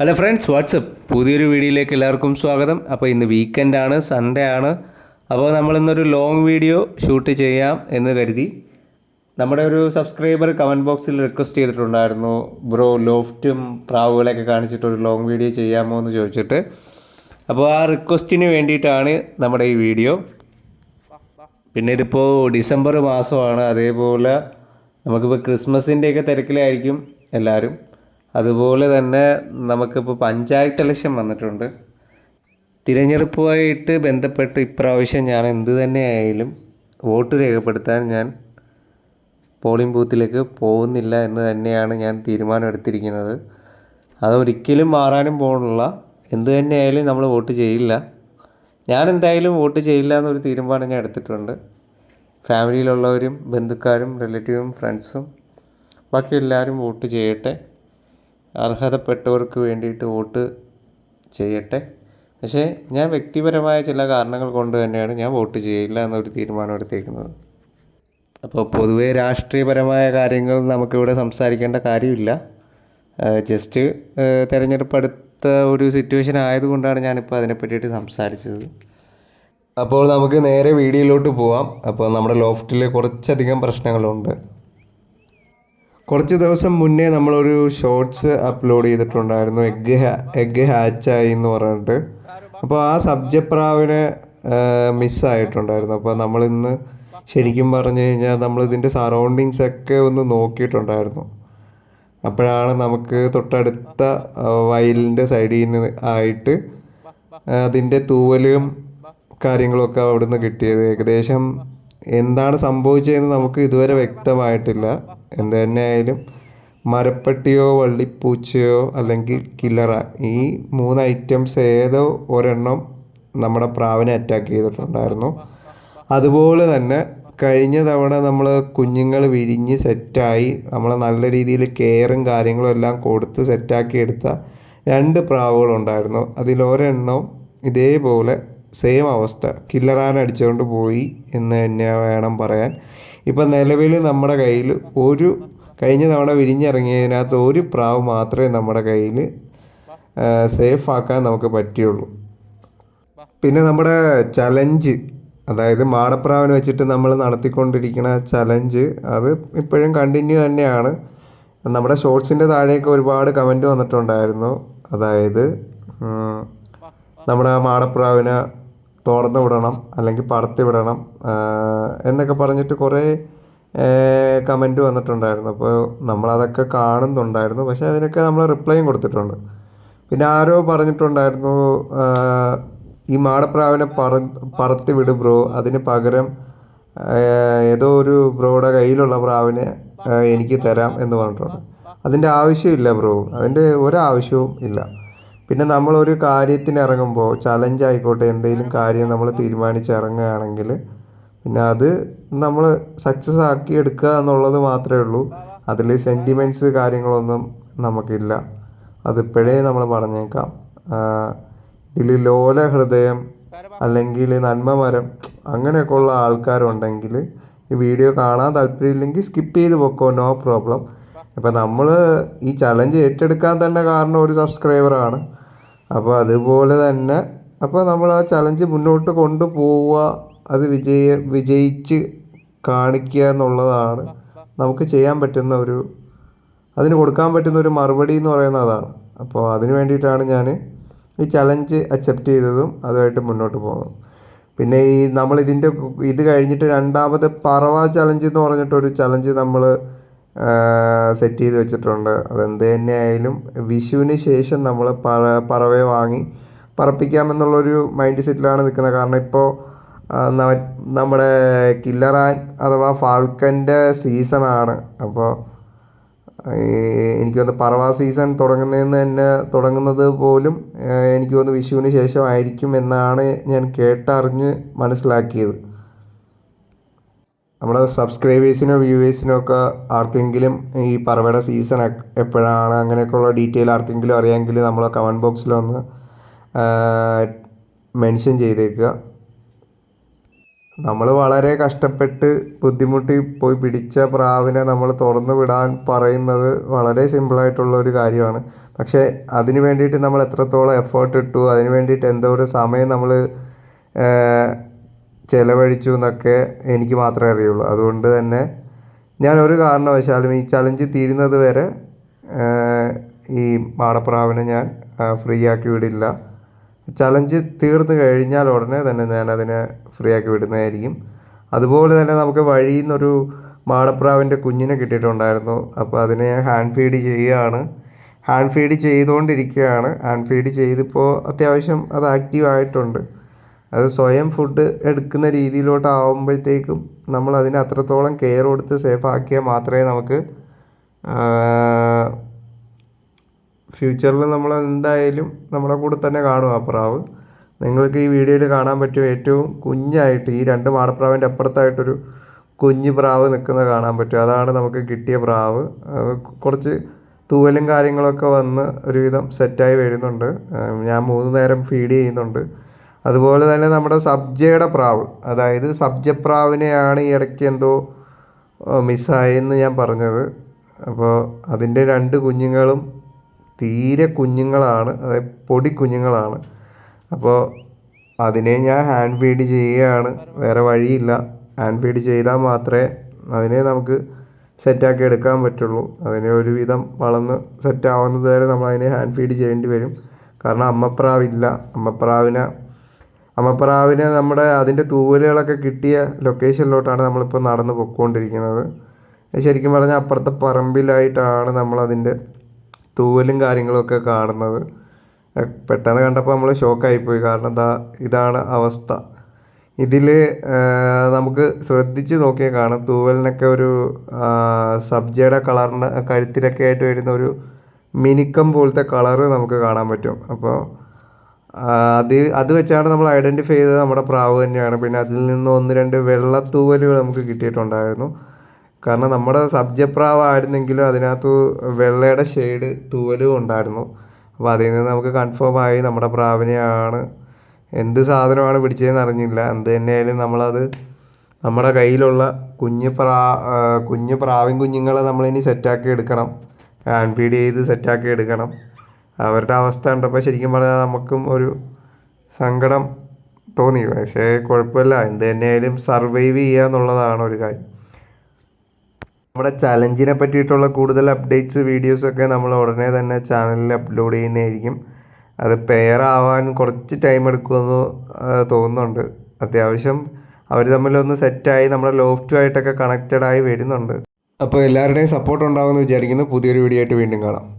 Hello friends WhatsApp പുതിയൊരു വീഡിയോയിലേക്ക് എല്ലാവർക്കും സ്വാഗതം. അപ്പോൾ ഇന്ന് വീക്കെൻഡാണ് സൺഡേ ആണ്. അപ്പോൾ നമ്മളിന്നൊരു ലോങ് വീഡിയോ ഷൂട്ട് ചെയ്യാം എന്ന് കരുതി. നമ്മുടെ ഒരു സബ്സ്ക്രൈബർ കമന്റ് ബോക്സിൽ റിക്വസ്റ്റ് ചെയ്തിട്ടുണ്ടായിരുന്നു. ബ്രോ ലോഫ്റ്റും പ്രാവുകളെയൊക്കെ കാണിച്ചിട്ട് ഒരു ലോങ് വീഡിയോ ചെയ്യാമോ എന്ന് ചോദിച്ചിട്ട്. അപ്പോൾ ആ റിക്വസ്റ്റിന് വേണ്ടിയിട്ടാണ് നമ്മുടെ ഈ വീഡിയോ പിന്നെ ഇതിപ്പോൾ ഡിസംബർ മാസമാണ്. അതേപോലെ നമുക്കിപ്പോൾ ക്രിസ്മസിന്റെയൊക്കെ തിരക്കിലായിരിക്കും എല്ലാവരും അതുപോലെ തന്നെ നമുക്കിപ്പോൾ പഞ്ചായത്ത് ഇലക്ഷൻ വന്നിട്ടുണ്ട്. തിരഞ്ഞെടുപ്പുമായിട്ട് ബന്ധപ്പെട്ട് ഇപ്രാവശ്യം ഞാൻ എന്ത് തന്നെ ആയാലും വോട്ട് രേഖപ്പെടുത്താൻ ഞാൻ പോളിംഗ് ബൂത്തിലേക്ക് പോകുന്നില്ല എന്ന് തന്നെയാണ് ഞാൻ തീരുമാനമെടുത്തിരിക്കുന്നത്. അതൊരിക്കലും മാറാനും പോകണില്ല എന്ത് തന്നെ ആയാലും നമ്മൾ വോട്ട് ചെയ്യില്ല. ഞാൻ എന്തായാലും വോട്ട് ചെയ്യില്ല എന്നൊരു തീരുമാനം ഞാൻ എടുത്തിട്ടുണ്ട്. ഫാമിലിയിലുള്ളവരും ബന്ധുക്കാരും റിലേറ്റീവും ഫ്രണ്ട്സും ബാക്കി എല്ലാവരും വോട്ട് ചെയ്യട്ടെ. അർഹതപ്പെട്ടവർക്ക് വേണ്ടിയിട്ട് വോട്ട് ചെയ്യട്ടെ. പക്ഷേ ഞാൻ വ്യക്തിപരമായ ചില കാരണങ്ങൾ കൊണ്ട് തന്നെയാണ് ഞാൻ വോട്ട് ചെയ്യില്ല എന്നൊരു തീരുമാനം എടുത്തേക്കുന്നത്. അപ്പോൾ പൊതുവേ രാഷ്ട്രീയപരമായ കാര്യങ്ങൾ നമുക്കിവിടെ സംസാരിക്കേണ്ട കാര്യമില്ല. ജസ്റ്റ് തിരഞ്ഞെടുപ്പ് അടുത്ത ഒരു സിറ്റുവേഷൻ ആയതുകൊണ്ടാണ് ഞാനിപ്പോൾ അതിനെ പറ്റിയിട്ട് സംസാരിച്ചത്. അപ്പോൾ നമുക്ക് നേരെ വീഡിയോയിലോട്ട് പോവാം. അപ്പോൾ നമ്മുടെ ലോഫ്റ്റിൽ കുറച്ചധികം പ്രശ്നങ്ങളുണ്ട്. കുറച്ച് ദിവസം മുന്നേ നമ്മളൊരു ഷോർട്സ് അപ്ലോഡ് ചെയ്തിട്ടുണ്ടായിരുന്നു. എഗ് എഗ് ഹാച്ചായി എന്ന് പറഞ്ഞിട്ട്. അപ്പോൾ ആ സബ്ജപ്രാവിനെ മിസ്സായിട്ടുണ്ടായിരുന്നു അപ്പോൾ നമ്മളിന്ന് ശരിക്കും പറഞ്ഞു കഴിഞ്ഞാൽ നമ്മളിതിന്റെ സറൗണ്ടിങ്സ് ഒക്കെ ഒന്ന് നോക്കിയിട്ടുണ്ടായിരുന്നു. അപ്പോഴാണ് നമുക്ക് തൊട്ടടുത്ത വയലിന്റെ സൈഡിൽ നിന്ന് ആയിട്ട് അതിന്റെ തൂവലും കാര്യങ്ങളൊക്കെ അവിടുന്ന് കിട്ടിയത്. ഏകദേശം എന്താണ് സംഭവിച്ചതെന്ന് നമുക്ക് ഇതുവരെ വ്യക്തമായിട്ടില്ല. എന്ത് തന്നെ ആയാലും മരപ്പട്ടിയോ വള്ളിപ്പൂച്ചയോ അല്ലെങ്കിൽ കില്ലറ ഈ മൂന്ന് ഐറ്റംസ് ഏതോ ഒരെണ്ണം നമ്മുടെ പ്രാവിനെ അറ്റാക്ക് ചെയ്തിട്ടുണ്ടായിരുന്നു. അതുപോലെ തന്നെ കഴിഞ്ഞ തവണ നമ്മൾ കുഞ്ഞുങ്ങൾ വിരിഞ്ഞ് സെറ്റായി നമ്മൾ നല്ല രീതിയിൽ കെയറും കാര്യങ്ങളും എല്ലാം കൊടുത്ത് സെറ്റാക്കി എടുത്ത രണ്ട് പ്രാവുകളുണ്ടായിരുന്നു അതിലൊരെണ്ണം ഇതേപോലെ സെയിം അവസ്ഥ. കില്ലറാൻ അടിച്ചുകൊണ്ട് പോയി എന്ന് തന്നെ വേണം പറയാൻ. ഇപ്പം നിലവിൽ നമ്മുടെ കയ്യിൽ ഒരു കഴിഞ്ഞ തവണ വിരിഞ്ഞിറങ്ങിയതിനകത്ത് ഒരു പ്രാവ് മാത്രമേ നമ്മുടെ കയ്യിൽ സേഫ് ആക്കാൻ നമുക്ക് പറ്റിയുള്ളൂ പിന്നെ നമ്മുടെ ചലഞ്ച് അതായത് മാടപ്രാവിനെ വെച്ചിട്ട് നമ്മൾ നടത്തിക്കൊണ്ടിരിക്കുന്ന ചലഞ്ച് അത് ഇപ്പോഴും കണ്ടിന്യൂ തന്നെയാണ്. നമ്മുടെ ഷോർട്സിന്റെ താഴെയൊക്കെ ഒരുപാട് കമന്റ് വന്നിട്ടുണ്ടായിരുന്നു. അതായത് നമ്മുടെ മാടപ്രാവിനെ തുറന്നു വിടണം അല്ലെങ്കിൽ പറത്തി വിടണം എന്നൊക്കെ പറഞ്ഞിട്ട് കുറേ കമന്റ് വന്നിട്ടുണ്ടായിരുന്നു. അപ്പോൾ നമ്മളതൊക്കെ കാണുന്നുണ്ടായിരുന്നു. പക്ഷേ അതിനൊക്കെ നമ്മൾ റിപ്ലൈയും കൊടുത്തിട്ടുണ്ട്. പിന്നെ ആരോ പറഞ്ഞിട്ടുണ്ടായിരുന്നു ഈ മാടപ്രാവിനെ പറ പറത്തി വിട് ബ്രോ. അതിന് പകരം ഏതോ ഒരു ബ്രോയുടെ കയ്യിലുള്ള പ്രാവിനെ എനിക്ക് തരാം എന്ന് പറഞ്ഞിട്ടുണ്ട്. അതിന്റെ ആവശ്യമില്ല ബ്രോ. അതിന്റെ ഒരാവശ്യവും ഇല്ല. പിന്നെ നമ്മൾ ഒരു കാര്യത്തിന് ഇറങ്ങുമ്പോൾ ചലഞ്ച് ആയിക്കോട്ടെ എന്തെങ്കിലും കാര്യം നമ്മൾ തീരുമാനിച്ച് ഇറങ്ങുകയാണെങ്കിൽ പിന്നെ അത് നമ്മൾ സക്സസ് ആക്കി എടുക്കുക എന്നുള്ളത് മാത്രമേ ഉള്ളൂ. അതിൽ സെന്റിമെന്റ്സ് കാര്യങ്ങളൊന്നും നമുക്കില്ല. അതിപ്പോഴേ നമ്മൾ പറഞ്ഞേക്കാം. ഇതിൽ ലോല ഹൃദയം അല്ലെങ്കിൽ നന്മ മരം അങ്ങനെയൊക്കെ ഉള്ള ആൾക്കാരുണ്ടെങ്കിൽ ഈ വീഡിയോ കാണാൻ താല്പര്യമില്ലെങ്കിൽ സ്കിപ്പ് ചെയ്ത് പൊക്കോ നോ പ്രോബ്ലം ഇപ്പം നമ്മൾ ഈ ചലഞ്ച് ഏറ്റെടുക്കാൻ തന്നെ കാരണം ഒരു സബ്സ്ക്രൈബറാണ് അപ്പോൾ അതുപോലെ തന്നെ അപ്പോൾ നമ്മൾ ആ ചലഞ്ച് മുന്നോട്ട് കൊണ്ടുപോവുക അത് വിജയ വിജയിച്ച് കാണിക്കുക എന്നുള്ളതാണ് നമുക്ക് ചെയ്യാൻ പറ്റുന്ന ഒരു അതിന് കൊടുക്കാൻ പറ്റുന്ന ഒരു മറുപടി എന്ന് പറയുന്നത് അതാണ്. അപ്പോൾ അതിന് വേണ്ടിയിട്ടാണ് ഞാൻ ഈ ചലഞ്ച് അക്സെപ്റ്റ് ചെയ്തതും അതുമായിട്ട് മുന്നോട്ട് പോകുന്നത്. പിന്നെ ഈ നമ്മൾ ഇതിന്റെ ഇത് കഴിഞ്ഞിട്ട് രണ്ടാമത് പറവ ചലഞ്ച് എന്ന് പറഞ്ഞിട്ടൊരു ചലഞ്ച് നമ്മൾ സെറ്റ് ചെയ്ത് വെച്ചിട്ടുണ്ട്. അതെന്ത് തന്നെ ആയാലും വിഷുവിന് ശേഷം നമ്മൾ പറ പറവയെ വാങ്ങി പറപ്പിക്കാമെന്നുള്ളൊരു മൈൻഡ് സെറ്റിലാണ് നിൽക്കുന്നത്. കാരണം ഇപ്പോൾ നമ്മുടെ കില്ലറാൻ അഥവാ ഫാൽക്കന്റെ സീസണാണ് അപ്പോൾ എനിക്ക് തോന്നുന്നു പറവ സീസൺ തുടങ്ങുന്നതെന്ന് തന്നെ തുടങ്ങുന്നത് പോലും എനിക്ക് തോന്നുന്നു വിഷുവിന് ശേഷമായിരിക്കും എന്നാണ് ഞാൻ കേട്ടറിഞ്ഞ് മനസ്സിലാക്കിയത്. നമ്മുടെ സബ്സ്ക്രൈബേഴ്സിനോ വ്യൂവേഴ്സിനോ ഒക്കെ ആർക്കെങ്കിലും ഈ പറവയുടെ സീസൺ എപ്പോഴാണ് അങ്ങനെയൊക്കെയുള്ള ഡീറ്റെയിൽ ആർക്കെങ്കിലും അറിയാമെങ്കിൽ നമ്മളെ കമന്റ് ബോക്സിലൊന്ന് മെൻഷൻ ചെയ്തേക്കുക. നമ്മൾ വളരെ കഷ്ടപ്പെട്ട് ബുദ്ധിമുട്ടി പോയി പിടിച്ച പ്രാവിനെ നമ്മൾ തുറന്നു വിടാൻ പറയുന്നത് വളരെ സിമ്പിളായിട്ടുള്ള ഒരു കാര്യമാണ്. പക്ഷേ അതിന് വേണ്ടിയിട്ട് നമ്മൾ എത്രത്തോളം എഫേർട്ട് ഇട്ടു അതിന് വേണ്ടിയിട്ട് എന്തോ ഒരു സമയം നമ്മൾ ചിലവഴിച്ചു എന്നൊക്കെ എനിക്ക് മാത്രമേ അറിയുള്ളൂ. അതുകൊണ്ട് തന്നെ ഞാൻ ഒരു കാരണവശാലും ഈ ചലഞ്ച് തീരുന്നത് വരെ ഈ മാടപ്രാവിനെ ഞാൻ ഫ്രീ ആക്കി വിടില്ല. ചലഞ്ച് തീർന്നു കഴിഞ്ഞാൽ ഉടനെ തന്നെ ഞാൻ അതിനെ ഫ്രീ ആക്കി വിടുന്നതായിരിക്കും. അതുപോലെ തന്നെ നമുക്ക് വഴിയിൽ നിന്നൊരു മാടപ്രാവിന്റെ കുഞ്ഞിനെ കിട്ടിയിട്ടുണ്ടായിരുന്നു. അപ്പോൾ അതിനെ ഹാൻഡ് ഫീഡ് ചെയ്യുകയാണ്. ഹാൻഡ് ഫീഡ് ചെയ്തുകൊണ്ടിരിക്കുകയാണ്. ഹാൻഡ് ഫീഡ് ചെയ്തിപ്പോൾ അത്യാവശ്യം അത് ആക്റ്റീവ് ആയിട്ടുണ്ട്. അത് സ്വയം ഫുഡ് എടുക്കുന്ന രീതിയിലോട്ടാവുമ്പോഴത്തേക്കും നമ്മൾ അതിന് അത്രത്തോളം കെയർ കൊടുത്ത് സേഫ് ആക്കിയാൽ മാത്രമേ നമുക്ക് ഫ്യൂച്ചറിൽ നമ്മൾ എന്തായാലും നമ്മളെ കൂടെ തന്നെ കാണും ആ പ്രാവ്. നിങ്ങൾക്ക് ഈ വീഡിയോയിൽ കാണാൻ പറ്റും ഏറ്റവും കുഞ്ഞായിട്ട് ഈ രണ്ട് മാടപ്രാവിന്റെ അപ്പുറത്തായിട്ടൊരു കുഞ്ഞ് പ്രാവ് നിൽക്കുന്നത് കാണാൻ പറ്റും. അതാണ് നമുക്ക് കിട്ടിയ പ്രാവ്. കുറച്ച് തൂവലും കാര്യങ്ങളൊക്കെ വന്ന് ഒരുവിധം സെറ്റായി വരുന്നുണ്ട്. ഞാൻ മൂന്ന് നേരം ഫീഡ് ചെയ്യുന്നുണ്ട്. അതുപോലെ തന്നെ നമ്മുടെ സബ്ജയുടെ പ്രാവ്. അതായത് സബ്ജപ്രാവിനെയാണ് ഈ ഇടയ്ക്ക് എന്തോ മിസ്സായെന്ന് ഞാൻ പറഞ്ഞത്. അപ്പോൾ അതിന്റെ രണ്ട് കുഞ്ഞുങ്ങളും തീരെ കുഞ്ഞുങ്ങളാണ്. അതായത് പൊടി കുഞ്ഞുങ്ങളാണ്. അപ്പോൾ അതിനെ ഞാൻ ഹാൻഡ് ഫീഡ് ചെയ്യുകയാണ്. വേറെ വഴിയില്ല. ഹാൻഡ് ഫീഡ് ചെയ്താൽ മാത്രമേ അതിനെ നമുക്ക് സെറ്റാക്കി എടുക്കാൻ പറ്റുള്ളൂ. അതിനെ ഒരുവിധം വളർന്ന് സെറ്റ് ആവുന്നത് വരെ നമ്മൾ അതിനെ ഹാൻഡ് ഫീഡ് ചെയ്യേണ്ടി വരും. കാരണം അമ്മപ്രാവില്ല. അമ്മപ്രാവിനെ അമ്മപ്രാവിനെ നമ്മുടെ അതിന്റെ തൂവലുകളൊക്കെ കിട്ടിയ ലൊക്കേഷനിലോട്ടാണ് നമ്മളിപ്പോൾ നടന്ന് പൊയ്ക്കൊണ്ടിരിക്കുന്നത് ശരിക്കും പറഞ്ഞാൽ അപ്പുറത്തെ പറമ്പിലായിട്ടാണ് നമ്മളതിന്റെ തൂവലും കാര്യങ്ങളൊക്കെ കാണുന്നത്. പെട്ടെന്ന് കണ്ടപ്പോൾ നമ്മൾ ഷോക്കായിപ്പോയി. കാരണം എന്താ ഇതാണ് അവസ്ഥ. ഇതിൽ നമുക്ക് ശ്രദ്ധിച്ച് നോക്കിയാൽ കാണാം. തൂവലിനൊക്കെ ഒരു സബ്ജയുടെ കളറിന്റെ കഴുത്തിലൊക്കെ ആയിട്ട് വരുന്ന ഒരു മിനിക്കം പോലത്തെ കളറ് നമുക്ക് കാണാൻ പറ്റും. അപ്പോൾ അത് അത് വെച്ചാണ് നമ്മൾ ഐഡന്റിഫൈ ചെയ്തത് നമ്മുടെ പ്രാവ് തന്നെയാണ്. പിന്നെ അതിൽ നിന്ന് ഒന്ന് രണ്ട് വെള്ളത്തൂവലുകൾ നമുക്ക് കിട്ടിയിട്ടുണ്ടായിരുന്നു. കാരണം നമ്മുടെ സബ്ജപ്രാവായിരുന്നെങ്കിലും അതിനകത്ത് വെള്ളയുടെ ഷെയ്ഡ് തൂവലും ഉണ്ടായിരുന്നു. അപ്പോൾ അതിൽ നിന്ന് നമുക്ക് കൺഫേം ആയി നമ്മുടെ പ്രാവിനെയാണ് എന്ത് സാധനമാണ് പിടിച്ചതെന്ന് അറിഞ്ഞില്ല. എന്ത് തന്നെയായാലും നമ്മളത് നമ്മുടെ കയ്യിലുള്ള കുഞ്ഞ് പ്രാ കുഞ്ഞ് പ്രാവിൻ കുഞ്ഞുങ്ങളെ നമ്മളിനി സെറ്റാക്കി എടുക്കണം. ഫീഡ് ചെയ്ത് സെറ്റാക്കി എടുക്കണം. അവരുടെ അവസ്ഥ കണ്ടപ്പോൾ ശരിക്കും പറഞ്ഞാൽ നമുക്കും ഒരു സങ്കടം തോന്നി. പക്ഷേ കുഴപ്പമില്ല. എന്ത് തന്നെയായാലും സർവൈവ് ചെയ്യുക എന്നുള്ളതാണ് ഒരു കാര്യം. നമ്മുടെ ചലഞ്ചിനെ പറ്റിയിട്ടുള്ള കൂടുതൽ അപ്ഡേറ്റ്സ് വീഡിയോസൊക്കെ നമ്മൾ ഉടനെ തന്നെ ചാനലിൽ അപ്ലോഡ് ചെയ്യുന്നതായിരിക്കും. അത് പെയർ ആവാൻ കുറച്ച് ടൈം എടുക്കുമെന്ന് തോന്നുന്നുണ്ട്. അത്യാവശ്യം അവർ തമ്മിലൊന്ന് സെറ്റായി നമ്മുടെ ലോഫ്റ്റുമായിട്ടൊക്കെ കണക്റ്റഡ് ആയി വരുന്നുണ്ട്. അപ്പോൾ എല്ലാവരുടെയും സപ്പോർട്ട് ഉണ്ടാകുമെന്ന് വിചാരിക്കുന്നു. പുതിയൊരു വീഡിയോ ആയിട്ട് വീണ്ടും കാണാം.